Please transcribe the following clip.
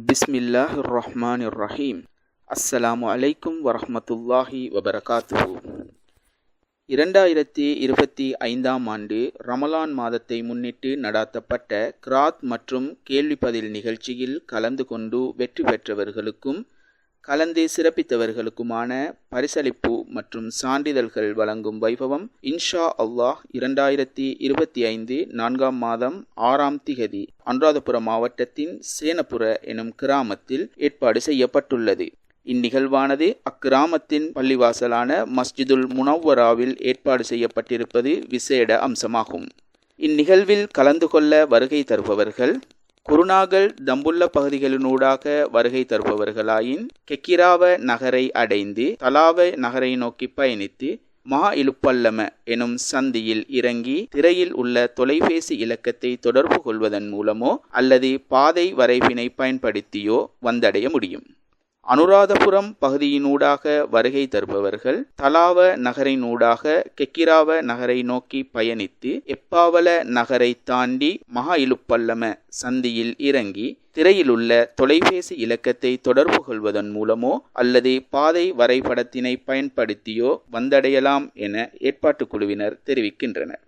பிஸ்மில்லாஹ் ரஹ்மான் ரஹீம் அஸ்ஸலாமு அலைக்கும் வரஹ்மத்துல்லாஹி வபரகாத்து இரண்டாயிரத்தி இருபத்தி ஐந்தாம் ஆண்டு ரமலான் மாதத்தை முன்னிட்டு நடாத்தப்பட்ட கிராத் மற்றும் கேள்வி பதில் நிகழ்ச்சியில் கலந்து கொண்டு வெற்றி பெற்றவர்களுக்கும் கலந்து சிறப்பித்தவர்களுக்குமான பரிசளிப்பு மற்றும் சான்றிதழ்கள் வழங்கும் வைபவம் இன்ஷா அல்லாஹ் இரண்டாயிரத்தி இருபத்தி ஐந்து நான்காம் மாதம் ஆறாம் திகதி அனுராதபுரம் மாவட்டத்தின் சேனபுர எனும் கிராமத்தில் ஏற்பாடு செய்யப்பட்டுள்ளது. இந்நிகழ்வானது அக்கிராமத்தின் பள்ளிவாசலான மஸ்ஜிதுல் முனவ்வராவில் ஏற்பாடு செய்யப்பட்டிருப்பது விசேட அம்சமாகும். இந்நிகழ்வில் கலந்து கொள்ள வருகை தருபவர்கள் குருநாகல் தம்புள்ள பகுதிகளினூடாக வருகை தருபவர்களாயின் கெக்கிராவ நகரை அடைந்து தலாவ நகரை நோக்கி பயணித்து மா இலுப்பல்லம எனும் சந்தியில் இறங்கி திரையில் உள்ள தொலைபேசி இலக்கத்தை தொடர்பு கொள்வதன் மூலமோ அல்லது பாதை வரைவினை பயன்படுத்தியோ வந்தடைய முடியும். அனுராதபுரம் பகுதியினூடாக வருகை தருபவர்கள் தலாவ நகரினூடாக கெக்கிராவ நகரை நோக்கி பயணித்து எப்பாவல நகரை தாண்டி மகா இலுப்பல்லம சந்தியில் இறங்கி திரையிலுள்ள தொலைபேசி இலக்கத்தை தொடர்பு கொள்வதன் மூலமோ அல்லது பாதை வரைபடத்தினை பயன்படுத்தியோ வந்தடையலாம் என ஏற்பாட்டுக் குழுவினர் தெரிவிக்கின்றனர்.